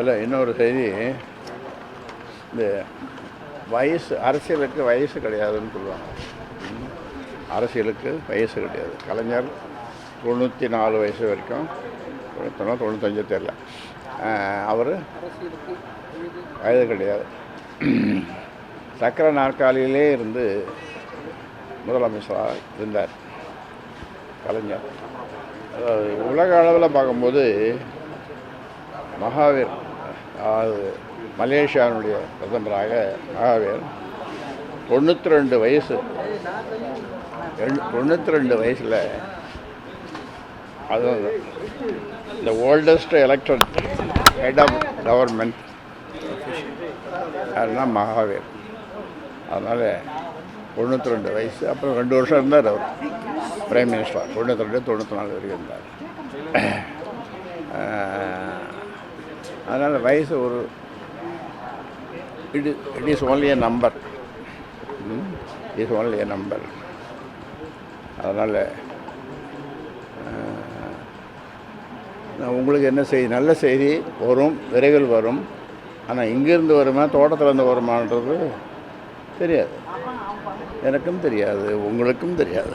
இல்லை இன்னொரு செய்தி. இந்த வயசு அரசியலுக்கு வயசு கிடையாதுன்னு சொல்லுவாங்க. அரசியலுக்கு வயசு கிடையாது. கலைஞர் தொண்ணூற்றி நாலு வயசு வரைக்கும் தொண்ணூத்தொன்று தொண்ணூத்தஞ்சு தெரில அவர் வயது கிடையாது. சக்கர நாற்காலியிலே இருந்து முதலமைச்சராக இருந்தார் கலைஞர். அதாவது உலக அளவில் பார்க்கும்போது மகாவீர் அதாவது மலேசியாவினுடைய பிரதமராக மகாவீர் தொண்ணூற்றி ரெண்டு வயசு. தொண்ணூற்றி ரெண்டு வயசில் அது இந்த oldest elected head of government யாருன்னா மகாவீர். அதனால் தொண்ணூற்றி ரெண்டு வயசு அப்புறம் ரெண்டு வருஷம் இருந்தார் அவர். பிரைம் மினிஸ்டர் தொண்ணூற்றி ரெண்டு தொண்ணூற்றி நாலு வரைக்கும் இருந்தார். அதனால் வயசு ஒரு it it is only a number it is only a number அதனால் நான் உங்களுக்கு என்ன செய்தி? நல்ல செய்தி வரும் விரைவில் வரும். ஆனால் இங்கேருந்து வருமா தோட்டத்திலேருந்து வருமானது தெரியாது. எனக்கும் தெரியாது உங்களுக்கும் தெரியாது.